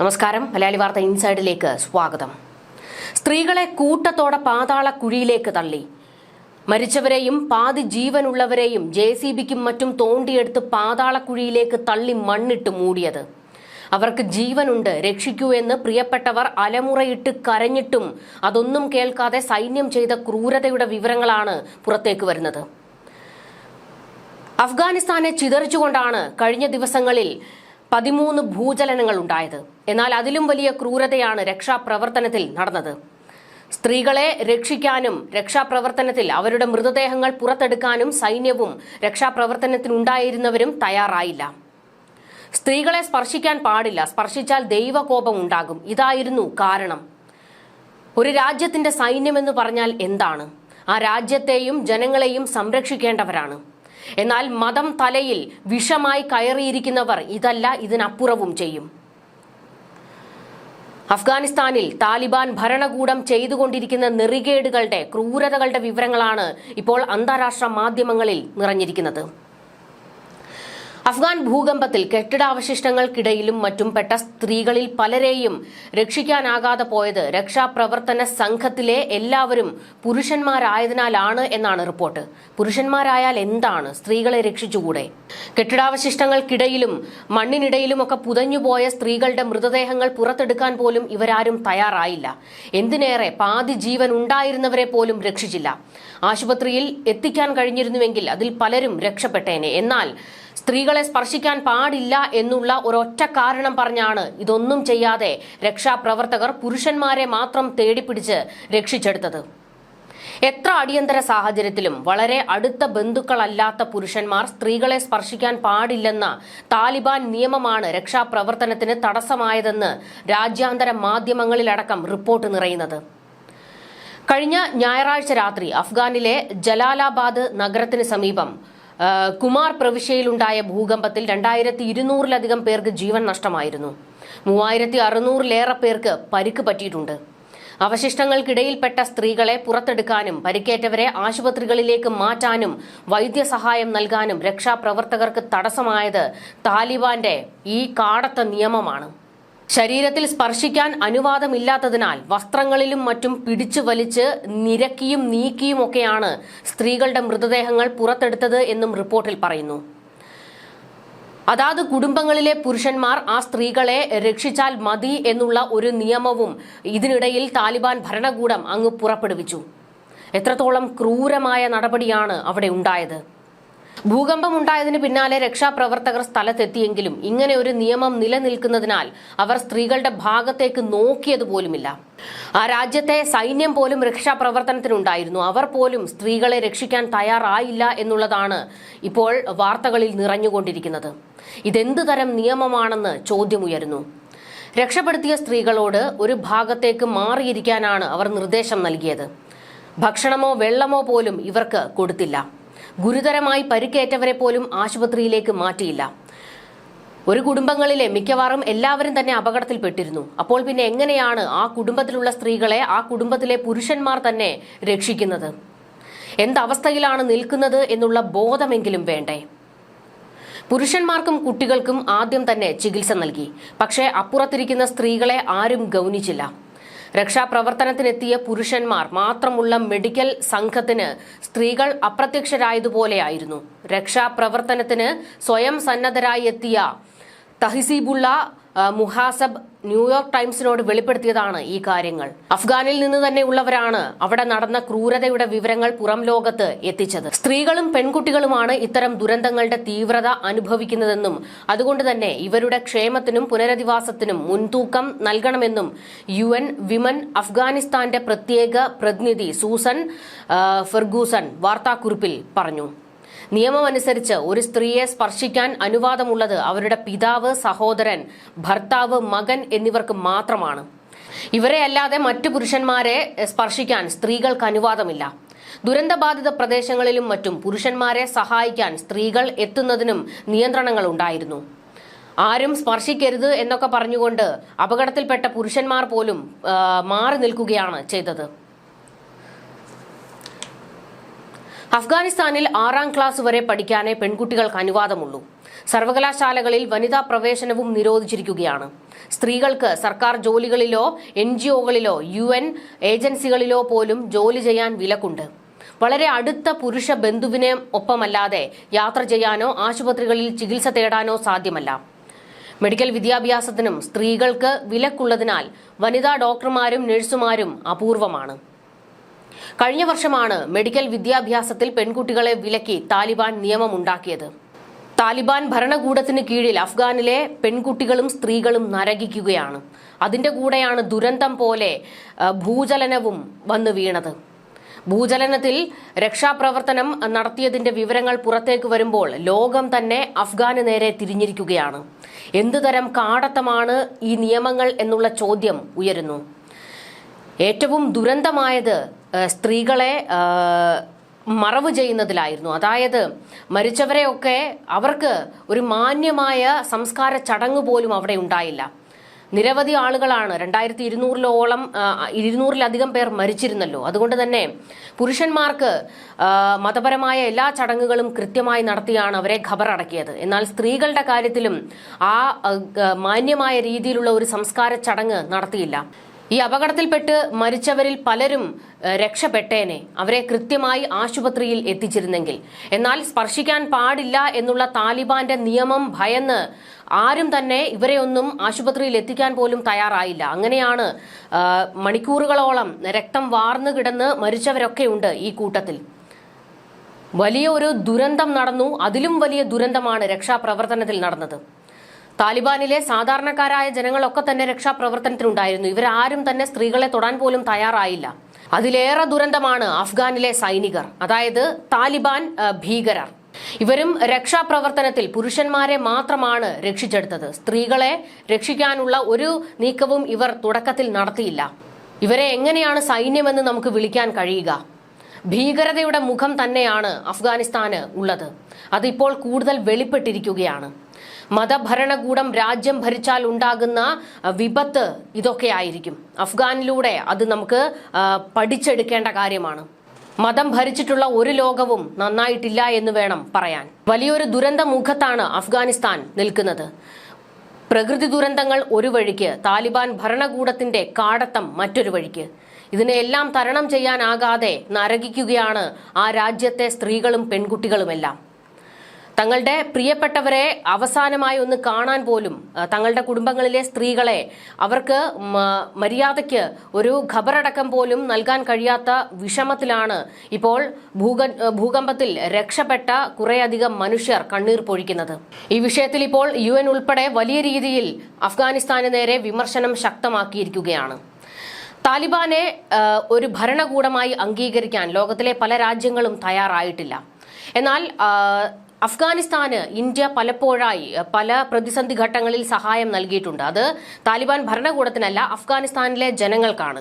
നമസ്കാരം. മലയാളി വാർത്ത ഇൻസൈഡിലേക്ക് സ്വാഗതം. സ്ത്രീകളെ കൂട്ടത്തോടെ പാതാള കുഴിയിലേക്ക് തള്ളി. മരിച്ചവരെയും പാതി ജീവനുള്ളവരെയും ജെ സി ബിക്കും മറ്റും തോണ്ടിയെടുത്ത് പാതാളക്കുഴിയിലേക്ക് തള്ളി മണ്ണിട്ട് മൂടിയത്. അവർക്ക് ജീവനുണ്ട് രക്ഷിക്കൂ എന്ന് പ്രിയപ്പെട്ടവർ അലമുറയിട്ട് കരഞ്ഞിട്ടും അതൊന്നും കേൾക്കാതെ സൈന്യം ചെയ്ത ക്രൂരതയുടെ വിവരങ്ങളാണ് പുറത്തേക്ക് വരുന്നത്. അഫ്ഗാനിസ്ഥാനെ ചിതറിച്ചുകൊണ്ടാണ് കഴിഞ്ഞ ദിവസങ്ങളിൽ പതിമൂന്ന് ഭൂചലനങ്ങൾ ഉണ്ടായത്. എന്നാൽ അതിലും വലിയ ക്രൂരതയാണ് രക്ഷാപ്രവർത്തനത്തിൽ നടന്നത്. സ്ത്രീകളെ രക്ഷിക്കാനും രക്ഷാപ്രവർത്തനത്തിൽ അവരുടെ മൃതദേഹങ്ങൾ പുറത്തെടുക്കാനും സൈന്യവും രക്ഷാപ്രവർത്തനത്തിനുണ്ടായിരുന്നവരും തയ്യാറായില്ല. സ്ത്രീകളെ സ്പർശിക്കാൻ പാടില്ല. സ്പർശിച്ചാൽ ദൈവകോപം ഉണ്ടാകും. ഇതായിരുന്നു കാരണം. ഒരു രാജ്യത്തിന്റെ സൈന്യമെന്ന് പറഞ്ഞാൽ എന്താണ്? ആ രാജ്യത്തെയും ജനങ്ങളെയും സംരക്ഷിക്കേണ്ടവരാണ്. എന്നാൽ മതം തലയിൽ വിഷമായി കയറിയിരിക്കുന്നവർ ഇതല്ല ഇതിനപ്പുറവും ചെയ്യും. അഫ്ഗാനിസ്ഥാനിൽ താലിബാൻ ഭരണകൂടം ചെയ്തുകൊണ്ടിരിക്കുന്ന നെറികേടുകളുടെ ക്രൂരതകളുടെ വിവരങ്ങളാണ് ഇപ്പോൾ അന്താരാഷ്ട്ര മാധ്യമങ്ങളിൽ നിറഞ്ഞിരിക്കുന്നത്. അഫ്ഗാൻ ഭൂകമ്പത്തിൽ കെട്ടിടാവശിഷ്ടങ്ങൾക്കിടയിലും മറ്റും പെട്ട സ്ത്രീകളിൽ പലരെയും രക്ഷിക്കാനാകാതെ പോയത് രക്ഷാപ്രവർത്തന സംഘത്തിലെ എല്ലാവരും പുരുഷന്മാരായതിനാലാണ് എന്നാണ് റിപ്പോർട്ട്. പുരുഷന്മാരായാൽ എന്താണ്? സ്ത്രീകളെ രക്ഷിച്ചുകൂടെ? കെട്ടിടാവശിഷ്ടങ്ങൾക്കിടയിലും മണ്ണിനിടയിലുമൊക്കെ പുതഞ്ഞുപോയ സ്ത്രീകളുടെ മൃതദേഹങ്ങൾ പുറത്തെടുക്കാൻ പോലും ഇവരാരും തയ്യാറായില്ല. എന്തിനേറെ പാതി ജീവൻ ഉണ്ടായിരുന്നവരെ പോലും രക്ഷിച്ചില്ല. ആശുപത്രിയിൽ എത്തിക്കാൻ കഴിഞ്ഞിരുന്നുവെങ്കിൽ അതിൽ പലരും രക്ഷപ്പെട്ടേനെ. എന്നാൽ സ്ത്രീകളെ സ്പർശിക്കാൻ പാടില്ല എന്നുള്ള ഒരൊറ്റ കാരണം പറഞ്ഞാണ് ഇതൊന്നും ചെയ്യാതെ രക്ഷാപ്രവർത്തകർ പുരുഷന്മാരെ മാത്രം തേടിപ്പിടിച്ച് രക്ഷിച്ചെടുത്തത്. എത്ര അടിയന്തര സാഹചര്യത്തിലും വളരെ അടുത്ത ബന്ധുക്കളല്ലാത്ത പുരുഷന്മാർ സ്ത്രീകളെ സ്പർശിക്കാൻ പാടില്ലെന്ന താലിബാൻ നിയമമാണ് രക്ഷാപ്രവർത്തനത്തിന് തടസ്സമായതെന്ന് രാജ്യാന്തര മാധ്യമങ്ങളിലടക്കം റിപ്പോർട്ട് നിറയുന്നത്. കഴിഞ്ഞ ഞായറാഴ്ച രാത്രി അഫ്ഗാനിലെ ജലാലാബാദ് നഗരത്തിന് സമീപം കുമാർ പ്രവിശ്യയിലുണ്ടായ ഭൂകമ്പത്തിൽ രണ്ടായിരത്തി ഇരുന്നൂറിലധികം പേർക്ക് ജീവൻ നഷ്ടമായിരുന്നു. മൂവായിരത്തി അറുന്നൂറിലേറെ പേർക്ക് പരിക്ക് പറ്റിയിട്ടുണ്ട്. അവശിഷ്ടങ്ങൾക്കിടയിൽപ്പെട്ട സ്ത്രീകളെ പുറത്തെടുക്കാനും പരിക്കേറ്റവരെ ആശുപത്രികളിലേക്ക് മാറ്റാനും വൈദ്യസഹായം നൽകാനും രക്ഷാപ്രവർത്തകർക്ക് തടസ്സമായത് താലിബാന്റെ ഈ കാടത്ത നിയമമാണ്. ശരീരത്തിൽ സ്പർശിക്കാൻ അനുവാദമില്ലാത്തതിനാൽ വസ്ത്രങ്ങളിലും മറ്റും പിടിച്ചു വലിച്ച് നിരക്കിയും നീക്കിയുമൊക്കെയാണ് സ്ത്രീകളുടെ മൃതദേഹങ്ങൾ പുറത്തെടുത്തത് എന്നും റിപ്പോർട്ടിൽ പറയുന്നു. അതാത് കുടുംബങ്ങളിലെ പുരുഷന്മാർ ആ സ്ത്രീകളെ രക്ഷിച്ചാൽ മതി എന്നുള്ള ഒരു നിയമവും ഇതിനിടയിൽ താലിബാൻ ഭരണകൂടം അങ്ങ് പുറപ്പെടുവിച്ചു. എത്രത്തോളം ക്രൂരമായ നടപടിയാണ് അവിടെ ഉണ്ടായത്? ഭൂകമ്പം ഉണ്ടായതിന് പിന്നാലെ രക്ഷാപ്രവർത്തകർ സ്ഥലത്തെത്തിയെങ്കിലും ഇങ്ങനെ ഒരു നിയമം നിലനിൽക്കുന്നതിനാൽ അവർ സ്ത്രീകളുടെ ഭാഗത്തേക്ക് നോക്കിയത് പോലുമില്ല. ആ രാജ്യത്തെ സൈന്യം പോലും രക്ഷാപ്രവർത്തനത്തിനുണ്ടായിരുന്നു. അവർ പോലും സ്ത്രീകളെ രക്ഷിക്കാൻ തയ്യാറായില്ല എന്നുള്ളതാണ് ഇപ്പോൾ വാർത്തകളിൽ നിറഞ്ഞുകൊണ്ടിരിക്കുന്നത്. ഇതെന്ത് തരം നിയമമാണെന്ന് ചോദ്യമുയരുന്നു. രക്ഷപ്പെടുത്തിയ സ്ത്രീകളോട് ഒരു ഭാഗത്തേക്ക് മാറിയിരിക്കാനാണ് അവർ നിർദ്ദേശം നൽകിയത്. ഭക്ഷണമോ വെള്ളമോ പോലും ഇവർക്ക് കൊടുത്തില്ല. ഗുരുതരമായി പരിക്കേറ്റവരെ പോലും ആശുപത്രിയിലേക്ക് മാറ്റിയില്ല. ഒരു കുടുംബങ്ങളിലെ മിക്കവാറും എല്ലാവരും തന്നെ അപകടത്തിൽപ്പെട്ടിരുന്നു. അപ്പോൾ പിന്നെ എങ്ങനെയാണ് ആ കുടുംബത്തിലുള്ള സ്ത്രീകളെ ആ കുടുംബത്തിലെ പുരുഷന്മാർ തന്നെ രക്ഷിക്കുന്നത്? എന്തവസ്ഥയിലാണ് നിൽക്കുന്നത് എന്നുള്ള ബോധമെങ്കിലും വേണ്ടേ? പുരുഷന്മാർക്കും കുട്ടികൾക്കും ആദ്യം തന്നെ ചികിത്സ നൽകി. പക്ഷേ അപ്പുറത്തിരിക്കുന്ന സ്ത്രീകളെ ആരും ഗൗനിച്ചില്ല. രക്ഷാപ്രവർത്തനത്തിനെത്തിയ പുരുഷന്മാർ മാത്രമുള്ള മെഡിക്കൽ സംഘത്തിന് സ്ത്രീകൾ അപ്രത്യക്ഷരായതുപോലെയായിരുന്നു. രക്ഷാപ്രവർത്തനത്തിന് സ്വയം സന്നദ്ധരായി എത്തിയ തഹസീബുള്ള മുഹാസബ് ന്യൂയോർക്ക് ടൈംസിനോട് വെളിപ്പെടുത്തിയതാണ് ഈ കാര്യങ്ങൾ. അഫ്ഗാനിൽ നിന്ന് തന്നെ ഉള്ളവരാണ് അവിടെ നടന്ന ക്രൂരതയുടെ വിവരങ്ങൾ പുറം ലോകത്ത് എത്തിച്ചത്. സ്ത്രീകളും പെൺകുട്ടികളുമാണ് ഇത്തരം ദുരന്തങ്ങളുടെ തീവ്രത അനുഭവിക്കുന്നതെന്നും അതുകൊണ്ട് തന്നെ ഇവരുടെ ക്ഷേമത്തിനും പുനരധിവാസത്തിനും മുൻതൂക്കം നൽകണമെന്നും യു എൻ വിമൻ അഫ്ഗാനിസ്ഥാന്റെ പ്രത്യേക പ്രതിനിധി സൂസൻ ഫെർഗൂസൺ വാർത്താക്കുറിപ്പിൽ പറഞ്ഞു. നിയമമനുസരിച്ച് ഒരു സ്ത്രീയെ സ്പർശിക്കാൻ അനുവാദമുള്ളത് അവരുടെ പിതാവ് സഹോദരൻ ഭർത്താവ് മകൻ എന്നിവർക്ക് മാത്രമാണ്. ഇവരെ അല്ലാതെ മറ്റു പുരുഷന്മാരെ സ്പർശിക്കാൻ സ്ത്രീകൾക്ക് അനുവാദമില്ല. ദുരന്തബാധിത പ്രദേശങ്ങളിലും മറ്റും പുരുഷന്മാരെ സഹായിക്കാൻ സ്ത്രീകൾ എത്തുന്നതിനും നിയന്ത്രണങ്ങൾ ഉണ്ടായിരുന്നു. ആരും സ്പർശിക്കരുത് എന്നൊക്കെ പറഞ്ഞുകൊണ്ട് അപകടത്തിൽപ്പെട്ട പുരുഷന്മാർ പോലും മാറി നിൽക്കുകയാണ് ചെയ്തത്. അഫ്ഗാനിസ്ഥാനിൽ ആറാം ക്ലാസ് വരെ പഠിക്കാനേ പെൺകുട്ടികൾക്ക് അനുവാദമുള്ളൂ. സർവകലാശാലകളിൽ വനിതാ പ്രവേശനവും നിരോധിച്ചിരിക്കുകയാണ്. സ്ത്രീകൾക്ക് സർക്കാർ ജോലികളിലോ എൻ ജി ഒകളിലോ യു എൻ ഏജൻസികളിലോ പോലും ജോലി ചെയ്യാൻ വിലക്കുണ്ട്. വളരെ അടുത്ത പുരുഷ ബന്ധുവിനെ ഒപ്പമല്ലാതെ യാത്ര ചെയ്യാനോ ആശുപത്രികളിൽ ചികിത്സ തേടാനോ സാധ്യമല്ല. മെഡിക്കൽ വിദ്യാഭ്യാസത്തിനും സ്ത്രീകൾക്ക് വിലക്കുള്ളതിനാൽ വനിതാ ഡോക്ടർമാരും നഴ്സുമാരും അപൂർവമാണ്. കഴിഞ്ഞ വർഷമാണ് മെഡിക്കൽ വിദ്യാഭ്യാസത്തിൽ പെൺകുട്ടികളെ വിലക്കി താലിബാൻ നിയമമുണ്ടാക്കിയത്. താലിബാൻ ഭരണകൂടത്തിന് കീഴിൽ അഫ്ഗാനിലെ പെൺകുട്ടികളും സ്ത്രീകളും നരകിക്കുകയാണ്. അതിന്റെ കൂടെയാണ് ദുരന്തം പോലെ ഭൂചലനവും വന്നു വീണത്. ഭൂചലനത്തിൽ രക്ഷാപ്രവർത്തനം നടത്തിയതിന്റെ വിവരങ്ങൾ പുറത്തേക്ക് വരുമ്പോൾ ലോകം തന്നെ അഫ്ഗാന് നേരെ തിരിഞ്ഞിരിക്കുകയാണ്. എന്തുതരം കാടത്തമാണ് ഈ നിയമങ്ങൾ എന്നുള്ള ചോദ്യം ഉയരുന്നു. ഏറ്റവും ദുരന്തമായത് സ്ത്രീകളെ മറവ് ചെയ്യുന്നതിലായിരുന്നു. അതായത് മരിച്ചവരെയൊക്കെ അവർക്ക് ഒരു മാന്യമായ സംസ്കാര ചടങ്ങ് പോലും അവിടെ ഉണ്ടായില്ല. നിരവധി ആളുകളാണ് രണ്ടായിരത്തി ഇരുന്നൂറിലോളം ഇരുന്നൂറിലധികം പേർ മരിച്ചിരുന്നല്ലോ. അതുകൊണ്ട് തന്നെ പുരുഷന്മാർക്ക് മതപരമായ എല്ലാ ചടങ്ങുകളും കൃത്യമായി നടത്തിയാണ് അവരെ ഖബറടക്കിയത്. എന്നാൽ സ്ത്രീകളുടെ കാര്യത്തിലും ആ, മാന്യമായ രീതിയിലുള്ള ഒരു സംസ്കാര ചടങ്ങ് നടത്തിയില്ല. ഈ അപകടത്തിൽപ്പെട്ട് മരിച്ചവരിൽ പലരും രക്ഷപ്പെട്ടേനെ. അവരെ കൃത്യമായി ആശുപത്രിയിൽ എത്തിച്ചിരുന്നെങ്കിൽ. എന്നാൽ സ്പർശിക്കാൻ പാടില്ല എന്നുള്ള താലിബാന്റെ നിയമം ഭയന്ന് ആരും തന്നെ ഇവരെ ഒന്നും ആശുപത്രിയിൽ എത്തിക്കാൻ പോലും തയ്യാറായില്ല. അങ്ങനെയാണ് മണിക്കൂറുകളോളം രക്തം വാർന്നു കിടന്ന് മരിച്ചവരൊക്കെ ഉണ്ട് ഈ കൂട്ടത്തിൽ. വലിയ ഒരു ദുരന്തം നടന്നു. അതിലും വലിയ ദുരന്തമാണ് രക്ഷാപ്രവർത്തനത്തിൽ നടന്നത്. താലിബാനിലെ സാധാരണക്കാരായ ജനങ്ങളൊക്കെ തന്നെ രക്ഷാപ്രവർത്തനത്തിനുണ്ടായിരുന്നു ഇവരാരും തന്നെ സ്ത്രീകളെ തൊടാൻ പോലും തയ്യാറായില്ല. അതിലേറെ ദുരന്തമാണ് അഫ്ഗാനിലെ സൈനികർ അതായത് താലിബാൻ ഭീകരർ. ഇവരും രക്ഷാപ്രവർത്തനത്തിൽ പുരുഷന്മാരെ മാത്രമാണ് രക്ഷിച്ചെടുത്തത്. സ്ത്രീകളെ രക്ഷിക്കാനുള്ള ഒരു നീക്കവും ഇവർ തുടക്കത്തിൽ നടത്തിയില്ല. ഇവരെ എങ്ങനെയാണ് സൈന്യമെന്ന് നമുക്ക് വിളിക്കാൻ കഴിയുക? ഭീകരതയുടെ മുഖം തന്നെയാണ് അഫ്ഗാനിസ്ഥാന് ഉള്ളത്. അതിപ്പോൾ കൂടുതൽ വെളിപ്പെട്ടിരിക്കുകയാണ്. മതഭരണകൂടം രാജ്യം ഭരിച്ചാൽ ഉണ്ടാകുന്ന വിപത്ത് ഇതൊക്കെയായിരിക്കും അഫ്ഗാനിലൂടെ അത് നമുക്ക് പഠിച്ചെടുക്കേണ്ട കാര്യമാണ്. മതം ഭരിച്ചിട്ടുള്ള ഒരു ലോകവും നന്നായിട്ടില്ല എന്ന് വേണം പറയാൻ. വലിയൊരു ദുരന്ത മുഖത്താണ് അഫ്ഗാനിസ്ഥാൻ നിൽക്കുന്നത്. പ്രകൃതി ദുരന്തങ്ങൾ ഒരു വഴിക്ക് താലിബാൻ ഭരണകൂടത്തിന്റെ കാടത്തം മറ്റൊരു വഴിക്ക്. ഇതിനെല്ലാം തരണം ചെയ്യാനാകാതെ നരകിക്കുകയാണ് ആ രാജ്യത്തെ സ്ത്രീകളും പെൺകുട്ടികളുമെല്ലാം. തങ്ങളുടെ പ്രിയപ്പെട്ടവരെ അവസാനമായി ഒന്ന് കാണാൻ പോലും തങ്ങളുടെ കുടുംബങ്ങളിലെ സ്ത്രീകളെ അവർക്ക് മര്യാദയ്ക്ക് ഒരു ഖബറടക്കം പോലും നൽകാൻ കഴിയാത്ത വിഷമത്തിലാണ് ഇപ്പോൾ ഭൂക ഭൂകമ്പത്തിൽ രക്ഷപ്പെട്ട കുറേയധികം മനുഷ്യർ കണ്ണീർ പൊഴിക്കുന്നത്. ഈ വിഷയത്തിൽ ഇപ്പോൾ യു ഉൾപ്പെടെ വലിയ രീതിയിൽ അഫ്ഗാനിസ്ഥാന് നേരെ വിമർശനം ശക്തമാക്കിയിരിക്കുകയാണ്. താലിബാനെ ഒരു ഭരണകൂടമായി അംഗീകരിക്കാൻ ലോകത്തിലെ പല രാജ്യങ്ങളും തയ്യാറായിട്ടില്ല. എന്നാൽ അഫ്ഗാനിസ്ഥാന് ഇന്ത്യ പലപ്പോഴായി പല പ്രതിസന്ധി ഘട്ടങ്ങളിൽ സഹായം നൽകിയിട്ടുണ്ട്. അത് താലിബാൻ ഭരണകൂടത്തിനല്ല അഫ്ഗാനിസ്ഥാനിലെ ജനങ്ങൾക്കാണ്.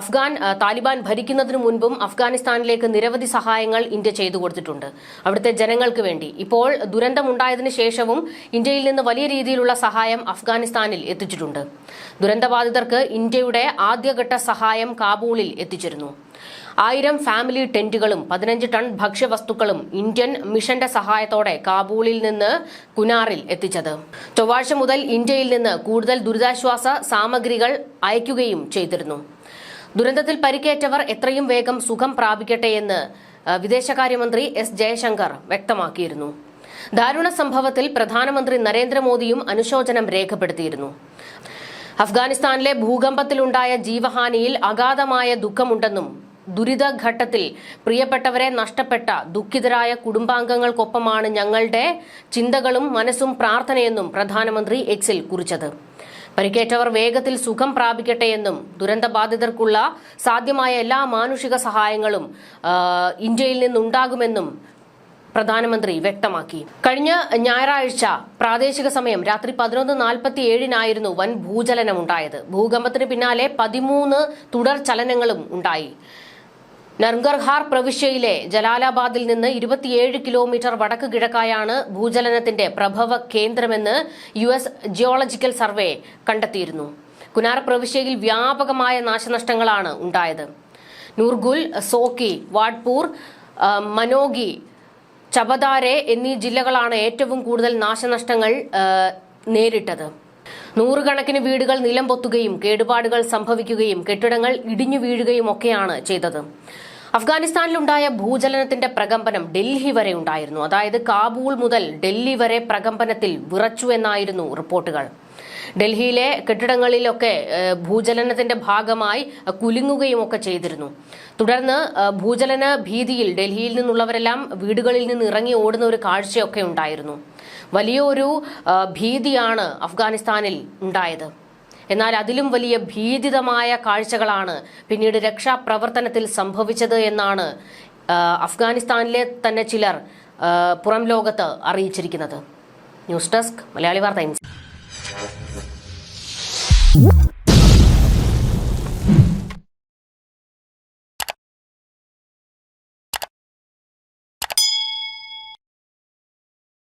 അഫ്ഗാൻ താലിബാൻ ഭരിക്കുന്നതിന് മുൻപും അഫ്ഗാനിസ്ഥാനിലേക്ക് നിരവധി സഹായങ്ങൾ ഇന്ത്യ ചെയ്തു കൊടുത്തിട്ടുണ്ട് അവിടുത്തെ ജനങ്ങൾക്ക് വേണ്ടി. ഇപ്പോൾ ദുരന്തമുണ്ടായതിനു ശേഷവും ഇന്ത്യയിൽ നിന്ന് വലിയ രീതിയിലുള്ള സഹായം അഫ്ഗാനിസ്ഥാനിൽ എത്തിച്ചിട്ടുണ്ട്. ദുരന്തബാധിതർക്ക് ഇന്ത്യയുടെ ആദ്യഘട്ട സഹായം കാബൂളിൽ എത്തിച്ചിരുന്നു. ആയിരം ഫാമിലി ടെന്റുകളും പതിനഞ്ച് ടൺ ഭക്ഷ്യവസ്തുക്കളും ഇന്ത്യൻ മിഷന്റെ സഹായത്തോടെ കാബൂളിൽ നിന്ന് കുനാറിൽ എത്തിച്ചത്. ചൊവ്വാഴ്ച മുതൽ ഇന്ത്യയിൽ നിന്ന് കൂടുതൽ ദുരിതാശ്വാസ സാമഗ്രികൾ അയക്കുകയും ചെയ്തിരുന്നു. ദുരന്തത്തിൽ പരിക്കേറ്റവർ എത്രയും വേഗം സുഖം പ്രാപിക്കട്ടെയെന്ന് വിദേശകാര്യമന്ത്രി എസ് ജയശങ്കർ വ്യക്തമാക്കിയിരുന്നു. ദാരുണ സംഭവത്തിൽ പ്രധാനമന്ത്രി നരേന്ദ്രമോദിയും അനുശോചനം രേഖപ്പെടുത്തിയിരുന്നു. അഫ്ഗാനിസ്ഥാനിലെ ഭൂകമ്പത്തിലുണ്ടായ ജീവഹാനിയിൽ അഗാധമായ ദുഃഖമുണ്ടെന്നും ദുരിതഘട്ടത്തിൽ പ്രിയപ്പെട്ടവരെ നഷ്ടപ്പെട്ട ദുഃഖിതരായ കുടുംബാംഗങ്ങൾക്കൊപ്പമാണ് ഞങ്ങളുടെ ചിന്തകളും മനസ്സും പ്രാർത്ഥനയെന്നും പ്രധാനമന്ത്രി എക്സിൽ കുറിച്ചത്. പരിക്കേറ്റവർ വേഗത്തിൽ സുഖം പ്രാപിക്കട്ടെ പ്രാപിക്കട്ടെയെന്നും ദുരന്തബാധിതർക്കുള്ള സാധ്യമായ എല്ലാ മാനുഷിക സഹായങ്ങളും ഇന്ത്യയിൽ നിന്നുണ്ടാകുമെന്നും പ്രധാനമന്ത്രി വ്യക്തമാക്കി. കഴിഞ്ഞ ഞായറാഴ്ച പ്രാദേശിക സമയം രാത്രി പതിനൊന്ന് നാൽപ്പത്തി ഏഴിനായിരുന്നു വൻ ഭൂചലനമുണ്ടായത്. ഭൂകമ്പത്തിന് പിന്നാലെ പതിമൂന്ന് തുടർ ചലനങ്ങളും ഉണ്ടായി. നർഗർഹാർ പ്രവിശ്യയിലെ ജലാലാബാദിൽ നിന്ന് ഇരുപത്തിയേഴ് കിലോമീറ്റർ വടക്ക് കിഴക്കായാണ് ഭൂചലനത്തിന്റെ പ്രഭവ കേന്ദ്രമെന്ന് യു എസ് ജിയോളജിക്കൽ സർവേ കണ്ടെത്തിയിരുന്നു. കുനാർ പ്രവിശ്യയിൽ വ്യാപകമായ നാശനഷ്ടങ്ങളാണ് ഉണ്ടായത്. നൂർഗുൽ സോക്കി വാഡ്പൂർ മനോഗി ചബദാരെ എന്നീ ജില്ലകളാണ് ഏറ്റവും കൂടുതൽ നാശനഷ്ടങ്ങൾ നേരിട്ടത്. നൂറുകണക്കിന് വീടുകൾ നിലം പൊത്തുകയും കേടുപാടുകൾ സംഭവിക്കുകയും കെട്ടിടങ്ങൾ ഇടിഞ്ഞു വീഴുകയും ഒക്കെയാണ് ചെയ്തത്. അഫ്ഗാനിസ്ഥാനിലുണ്ടായ ഭൂചലനത്തിന്റെ പ്രകമ്പനം ഡൽഹി വരെ ഉണ്ടായിരുന്നു. അതായത് കാബൂൾ മുതൽ ഡൽഹി വരെ പ്രകമ്പനത്തിൽ വിറച്ചു എന്നായിരുന്നു റിപ്പോർട്ടുകൾ. ഡൽഹിയിലെ കെട്ടിടങ്ങളിലൊക്കെ ഭൂചലനത്തിന്റെ ഭാഗമായി കുലുങ്ങുകയും ഒക്കെ ചെയ്തിരുന്നു. തുടർന്ന് ഭൂചലന ഭീതിയിൽ ഡൽഹിയിൽ നിന്നുള്ളവരെല്ലാം വീടുകളിൽ നിന്ന് ഇറങ്ങി ഓടുന്ന ഒരു കാഴ്ചയൊക്കെ ഉണ്ടായിരുന്നു. വലിയൊരു ഭീതിയാണ് അഫ്ഗാനിസ്ഥാനിൽ ഉണ്ടായത്. എന്നാൽ അതിലും വലിയ ഭീതിതമായ കാഴ്ചകളാണ് പിന്നീട് രക്ഷാപ്രവർത്തനത്തിൽ സംഭവിച്ചത് എന്നാണ് അഫ്ഗാനിസ്ഥാനിലെ തന്നെ ചിലർ പുറം ലോകത്ത് അറിയിച്ചിരിക്കുന്നത്. ന്യൂസ് ഡെസ്ക് മലയാളി വാർത്ത